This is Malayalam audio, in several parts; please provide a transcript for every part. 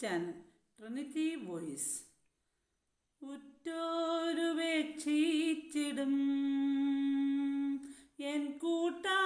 ചാനൽ ട്രിനിറ്റി വോയിസ് ഉറ്റോരുപേക്ഷിച്ചിടും എൻ കൂട്ടാളികൾ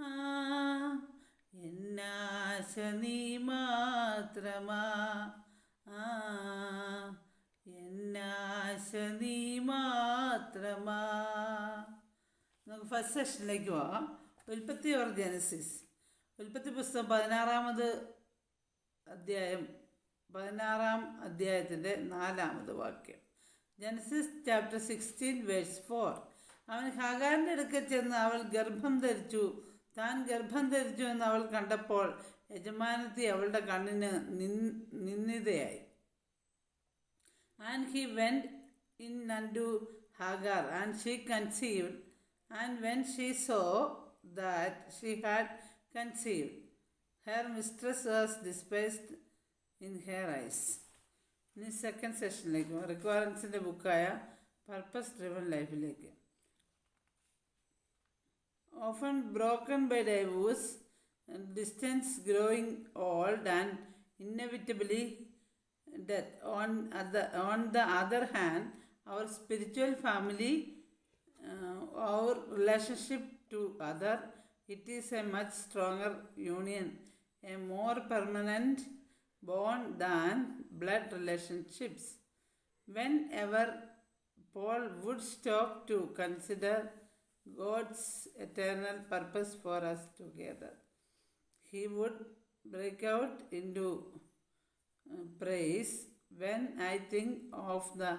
ആ, എന്നാശ നീ മാത്രമാ. എന്നാശ നീ മാത്രമാ. നമുക്ക് ഫസ്റ്റ് സെഷനിലേക്ക് പോവാം. ഉൽപ്പത്തി ഓർ ജനസിസ്. ഉൽപ്പത്തി പുസ്തകം പതിനാറാമത് അധ്യായം പതിനാറാം അധ്യായത്തിന്റെ നാലാമത് വാക്യം. Genesis chapter sixteen verse four അവൻ ഹാഗാറിന്റെ അടുക്കൽ ചെന്ന് അവൾ ഗർഭം ധരിച്ചു. താൻ ഗർഭം ധരിച്ചു എന്ന് അവൾ കണ്ടപ്പോൾ യജമാനത്തി അവളുടെ കണ്ണിന് നിൻ- and he went in unto Hagar. And she conceived. And when she saw that she had conceived. Her mistress was despised in her eyes. ഇനി സെക്കൻഡ് സെഷനിലേക്ക് റിക്വയർമെൻസിന്റെ ബുക്കായ പർപ്പസ് ഡ്രിവൺ ലൈഫിലേക്ക്. Often broken by divorce, distance growing old, and inevitably death. On, other, on the other hand, our spiritual family, uh, our relationship to other, it is a much stronger union, a more permanent bond than blood relationships. Whenever Paul would stop to consider God's eternal purpose for us together, he would break out into uh, praise when I think of the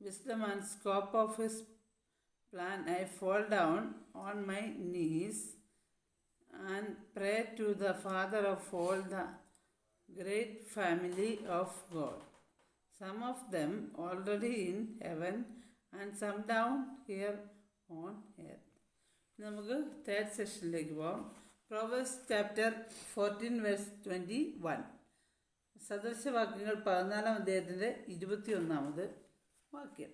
wisdom and scope of his plan. I fall down on my knees and pray to the Father of all the great family of God. Some of them already in heaven and some down here on earth. നമുക്ക് തേർഡ് സെഷനിലേക്ക് പോവാം. Proverbs chapter fourteen verse twenty one സദൃശവാക്യങ്ങൾ പതിനാലാം അദ്ദേഹത്തിന്റെ ഇരുപത്തി ഒന്നാമത് വാക്യം.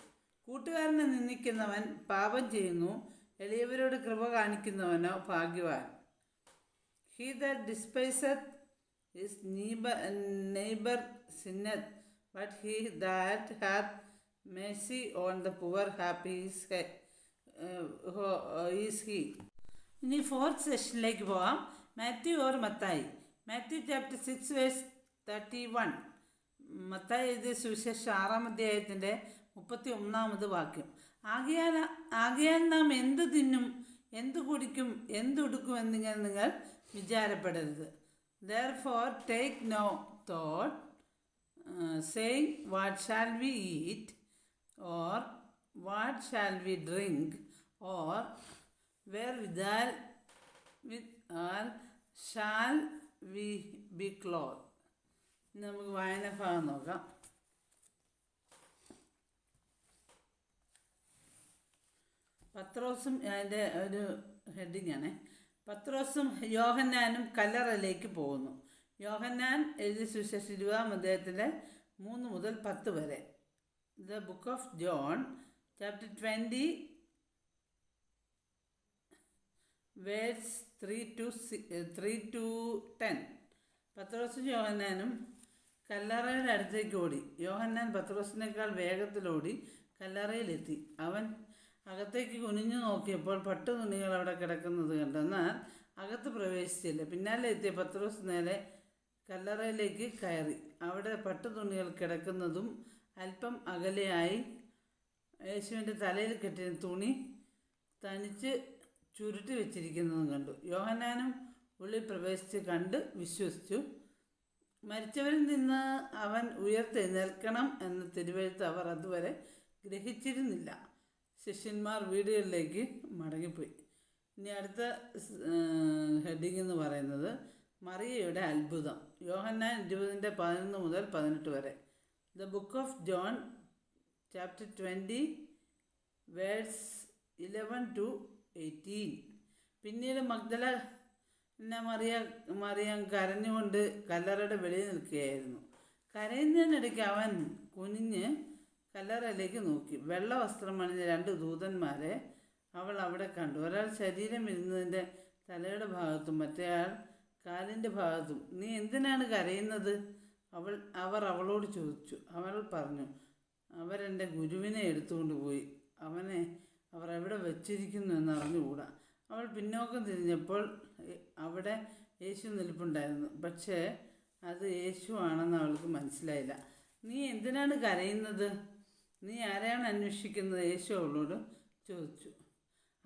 കൂട്ടുകാരനെ നിന്ദിക്കുന്നവൻ പാപം ചെയ്യുന്നു എളിയവരോട് കൃപ കാണിക്കുന്നവനോ ഭാഗ്യവാൻ. He the despiseth is neighbour neighbour sinneth but he that hath mercy on the poor happy is is he ഇനി ഫോർത്ത് സെഷനിലേക്ക് പോവാം. Matthew or Mathai. Matthew chapter six verse thirty one Mathai എഴുതിയ സുവിശേഷം ആറാം അധ്യായത്തിന്റെ മുപ്പത്തി ഒന്നാമത് വാക്യം. ആകയാൽ ആകയാൽ നാം എന്ത് തിന്നും എന്ത് കുടിക്കും എന്തുടുക്കും എന്നിങ്ങനെ നിങ്ങൾ വിചാരപ്പെടരുത്. Therefore take no thought saying what shall we eat or What shall we drink? or where with all shall we be clothed? ഇനി നമുക്ക് വായന ഭാഗം നോക്കാം പത്രോസും അതിന്റെ ഒരു ഹെഡിങ്ങാണ് പത്രോസും യോഹന്നാനും കല്ലറയിലേക്ക് പോകുന്നു യോഹന്നാൻ എഴുതി സുശേഷിരുവാം ഇരുപതാം അധ്യായത്തിന്റെ മൂന്ന് മുതൽ പത്ത് വരെ the book of John chapter twenty verse three to three to ten പത്രോസ് യോഹന്നാനും കല്ലറയുടെ അടുത്തേക്ക് ഓടി. യോഹന്നാൻ പത്രോസിനേക്കാൾ വേഗത്തിലോടി കല്ലറയിലെത്തി. അവൻ അകത്തേക്ക് കുനിഞ്ഞു നോക്കിയപ്പോൾ പട്ടു തുണികൾ അവിടെ കിടക്കുന്നത് കണ്ടെന്നാൽ അകത്ത് പ്രവേശിച്ചില്ല. പിന്നാലെ എത്തിയ പത്രോസ് നേരെ കല്ലറയിലേക്ക് കയറി. അവിടെ പട്ടു തുണികൾ കിടക്കുന്നതും അല്പം അകലെയായി യേശുവിന്റെ തലയിൽ കെട്ടിയ തുണി തനിച്ച് ചുരുട്ടി വെച്ചിരിക്കുന്നതും കണ്ടു. യോഹനാനും ഉള്ളിൽ പ്രവേശിച്ച് കണ്ട് വിശ്വസിച്ചു. മരിച്ചവരിൽ നിന്ന് അവൻ ഉയർത്തെഴുന്നേൽക്കണം എന്ന തിരുവഴുത്ത് അവർ അതുവരെ ഗ്രഹിച്ചിരുന്നില്ല. ശിഷ്യന്മാർ വീടുകളിലേക്ക് മടങ്ങിപ്പോയി. ഇനി അടുത്ത ഹെഡിങ് എന്ന് പറയുന്നത് മറിയയുടെ അത്ഭുതം. യോഹന്നാൻ ഇരുപതിന്റെ പതിനൊന്ന് മുതൽ പതിനെട്ട് വരെ. The book of John chapter twenty verse eleven to eighteen പിന്നീട് മഗ്ദല മറിയ മറിയം കരഞ്ഞുകൊണ്ട് കല്ലറയുടെ വെളിയിൽ നിൽക്കുകയായിരുന്നു. കരയുന്നതിനിടയ്ക്ക് അവൻ കുനിഞ്ഞ് കല്ലറയിലേക്ക് നോക്കി. വെള്ള വസ്ത്രം അണിഞ്ഞ രണ്ട് ദൂതന്മാരെ അവൾ അവിടെ കണ്ടു. ഒരാൾ ശരീരം ഇരുന്നതിന്റെ തലയുടെ ഭാഗത്തും മറ്റേയാൾ കാലിന്റെ ഭാഗത്തും. നീ എന്തിനാണ് കരയുന്നത്? അവൾ അവർ അവളോട് ചോദിച്ചു. അവൾ പറഞ്ഞു അവരെന്റെ ഗുരുവിനെ എടുത്തുകൊണ്ട് പോയി. അവനെ അവർ എവിടെ വെച്ചിരിക്കുന്നു എന്ന് അറിഞ്ഞുകൂടാ അവൾ പിന്നോക്കം തിരിഞ്ഞപ്പോൾ അവിടെ യേശു നിൽപ്പുണ്ടായിരുന്നു. പക്ഷേ അത് യേശു ആണെന്ന് അവൾക്ക് മനസ്സിലായില്ല. നീ എന്തിനാണ് കരയുന്നത്? നീ ആരെയാണ് അന്വേഷിക്കുന്നത്? യേശു അവളോട് ചോദിച്ചു.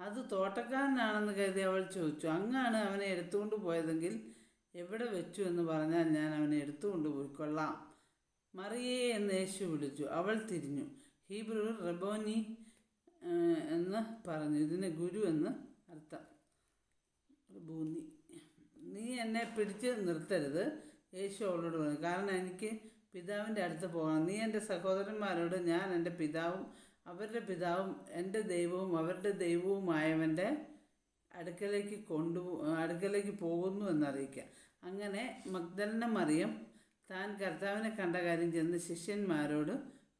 അത് തോട്ടക്കാരനാണെന്ന് കരുതി അവൾ ചോദിച്ചു. അങ്ങാണ് അവനെ എടുത്തുകൊണ്ട് പോയതെങ്കിൽ എവിടെ വെച്ചു എന്ന് പറഞ്ഞാൽ ഞാൻ അവനെ എടുത്തുകൊണ്ട് പോയിക്കൊള്ളാം മറിയേ എന്ന് യേശു വിളിച്ചു. അവൾ തിരിഞ്ഞു. ഹീബ്രു റബോനി എന്ന് പറഞ്ഞു. ഇതിന് ഗുരു എന്ന് അർത്ഥം. റബോനി നീ എന്നെ പിടിച്ച് നിർത്തരുത്. യേശു അവളോട് പറഞ്ഞു. കാരണം എനിക്ക് പിതാവിന്റെ അടുത്ത് പോകണം. നീ എന്റെ സഹോദരന്മാരോട് ഞാൻ എന്റെ പിതാവും അവരുടെ പിതാവും എന്റെ ദൈവവും അവരുടെ ദൈവവുമായവന്റെ അടുക്കലേക്ക് കൊണ്ടു അടുക്കലേക്ക് പോകുന്നു എന്നറിയിക്കുക. അങ്ങനെ മഗ്ദലന മറിയം താൻ കർത്താവിനെ കണ്ട കാര്യം ചെന്ന് ശിഷ്യന്മാരോട്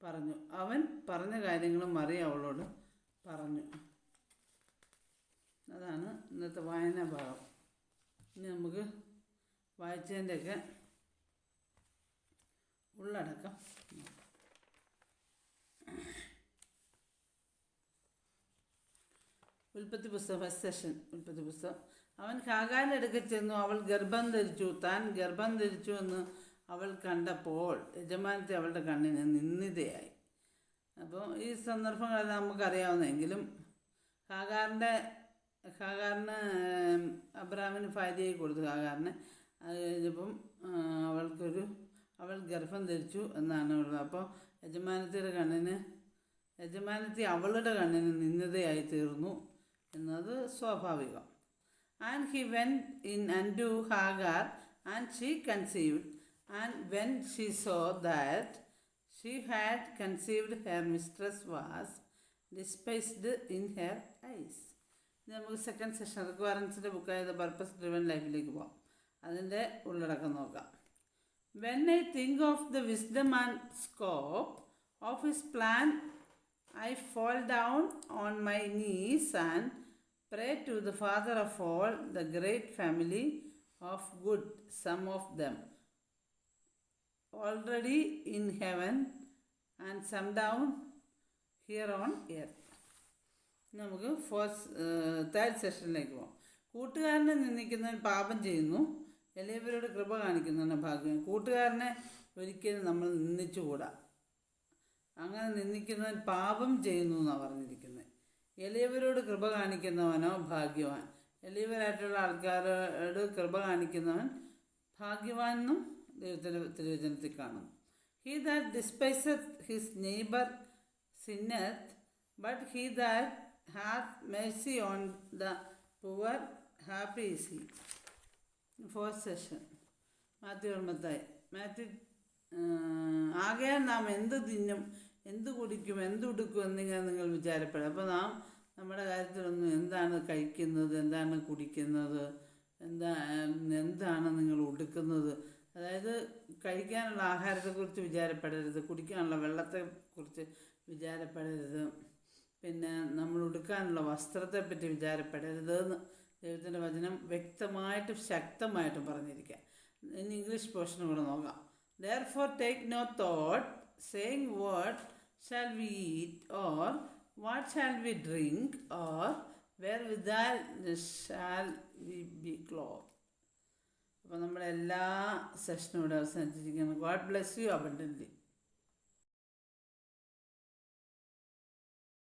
പറഞ്ഞു. അവൻ പറഞ്ഞ കാര്യങ്ങളും മറി അവളോട് പറഞ്ഞു. അതാണ് ഇന്നത്തെ വായനാ ഭാഗം. ഇനി നമുക്ക് വായിച്ചതിന്റെയൊക്കെ ഉള്ളടക്കം. ഉൽപ്പത്തി പുസ്തകം ഫസ്റ്റ് സെഷൻ ഉൽപ്പത്തി പുസ്തകം. അവൻ അടുക്കൽ ചെന്നു. അവൾ ഗർഭം ധരിച്ചു. താൻ ഗർഭം ധരിച്ചു എന്ന് അവൾ കണ്ടപ്പോൾ യജമാനത്തെ അവളുടെ കണ്ണിന് നിന്ദിതയായി. അപ്പോൾ ഈ സന്ദർഭങ്ങളെല്ലാം നമുക്കറിയാവുന്നെങ്കിലും ഹാഗാറിന്റെ ഹാഗാറിന് അബ്രാമിന് ഭാര്യയെ കൊടുത്തു ഹാഗാറിന്. അത് കഴിഞ്ഞപ്പം അവൾക്കൊരു അവൾ ഗർഭം ധരിച്ചു എന്നാണ് ഉള്ളത്. അപ്പോൾ യജമാനത്തിയുടെ കണ്ണിന് യജമാനത്തി അവളുടെ കണ്ണിന് നിന്നതയായി തീർന്നു എന്നത് സ്വാഭാവികം. And he went in unto Hagar and she conceived and when she saw that she had conceived her mistress was despised in her eyes ഇനി നമുക്ക് സെക്കൻഡ് സെഷൻ റിക്വയറൻസിന്റെ ബുക്കായത് പർപ്പസ് ഡ്രിവൻ ലൈഫിലേക്ക് പോകാം അതിന്റെ ഉള്ളടക്കം നോക്കാം. When I think of the wisdom and scope of his plan I fall down on my knees and pray to the father of all the great family of God some of them. Already in heaven and some down here on earth. നമുക്ക് ഫസ്റ്റ് തേർഡ് സെഷനിലേക്ക് പോകാം കൂട്ടുകാരനെ നിന്ദിക്കുന്നവൻ പാപം ചെയ്യുന്നു. എല്ലാവരോട് കൃപ കാണിക്കുന്നതിന് ഭാഗ്യം. കൂട്ടുകാരനെ ഒരിക്കലും നമ്മൾ നിന്ദിച്ചുകൂടാ. അങ്ങനെ നിന്ദിക്കുന്നവൻ പാപം ചെയ്യുന്നു എന്നാണ് പറഞ്ഞിരിക്കുന്നത് എളിയവരോട് കൃപ കാണിക്കുന്നവനോ ഭാഗ്യവാൻ. എളിയവരായിട്ടുള്ള ആൾക്കാരോട് കൃപ കാണിക്കുന്നവൻ ഭാഗ്യവാൻ എന്നും തിരുവചനത്തിൽ കാണുന്നു he that despiseth his neighbour sinneth but he that hath mercy on the poor happy is he fourth session Matthew ഒൻപത്തായി Matthew ആകയാൽ നാം എന്ത് തിന്നും എന്ത് കുടിക്കും എന്ത് ഉടുക്കും എന്നിങ്ങനെ നിങ്ങൾ വിചാരപ്പെടും. അപ്പോൾ നാം നമ്മുടെ കാര്യത്തിലൊന്നും എന്താണ് കഴിക്കുന്നത് എന്താണ് കുടിക്കുന്നത് എന്താ എന്താണ് നിങ്ങൾ ഉടുക്കുന്നത് അതായത് കഴിക്കാനുള്ള ആഹാരത്തെക്കുറിച്ച് വിചാരപ്പെടരുത് കുടിക്കാനുള്ള വെള്ളത്തെക്കുറിച്ച് വിചാരപ്പെടരുത് പിന്നെ നമ്മൾ ഉടുക്കാനുള്ള വസ്ത്രത്തെ വസ്ത്രത്തെപ്പറ്റി വിചാരപ്പെടരുത് എന്ന് ദൈവത്തിന്റെ വചനം വ്യക്തമായിട്ടും ശക്തമായിട്ടും പറഞ്ഞിരിക്കുക. ഇനി ഇംഗ്ലീഷ് പോർഷൻ കൂടെ നോക്കാം. Therefore take no thought saying what shall we eat or what shall we drink or wherewithal shall we be cloth അപ്പോൾ നമ്മളെല്ലാ സെഷനും ഇവിടെ അവസാനിച്ചിരിക്കുന്നു ഗോഡ് ബ്ലെസ് യു അബണ്ടന്റ്ലി